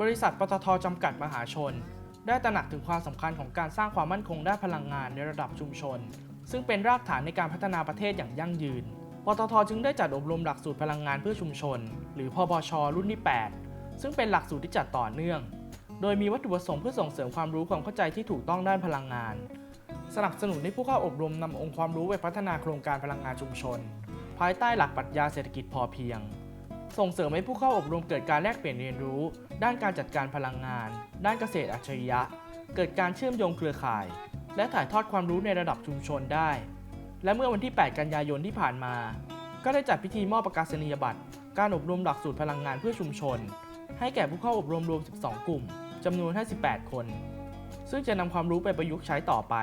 บริษัทปตทจำกัดมหาชน ได้ตระหนักถึงความสำคัญของการสร้างความมั่นคงด้านพลังงานในระดับชุมชน ซึ่งเป็นรากฐานในการพัฒนาประเทศอย่างยั่งยืน ปตทจึงได้จัดอบรมหลักสูตรพลังงานเพื่อชุมชน หรือพบช รุ่นที่ 8 ซึ่งเป็นหลักสูตรที่จัดต่อเนื่อง โดยมีวัตถุประสงค์เพื่อส่งเสริมความรู้ความเข้าใจที่ถูกต้องด้านพลังงาน สนับสนุนให้ผู้เข้าอบรมนำองค์ความรู้ไปพัฒนาโครงการพลังงานชุมชน ภายใต้หลักปรัชญาเศรษฐกิจพอเพียง ส่งเสริมให้ผู้เข้าอบรมเกิดการแลกเปลี่ยนเรียนรู้ ด้านการจัดการพลังงาน ด้านเกษตรอัจฉริยะ เกิดการเชื่อมโยงเครือข่าย และถ่ายทอดความรู้ในระดับชุมชนได้ และเมื่อวันที่ 8 กันยายนที่ผ่านมา ก็ได้จัดพิธีมอบประกาศนียบัตร การอบรมหลักสูตรพลังงานเพื่อชุมชน ให้แก่ผู้เข้าอบรมรวม 12 กลุ่มจำนวน 58 คน ซึ่งจะนำความรู้ไปประยุกต์ใช้ต่อไป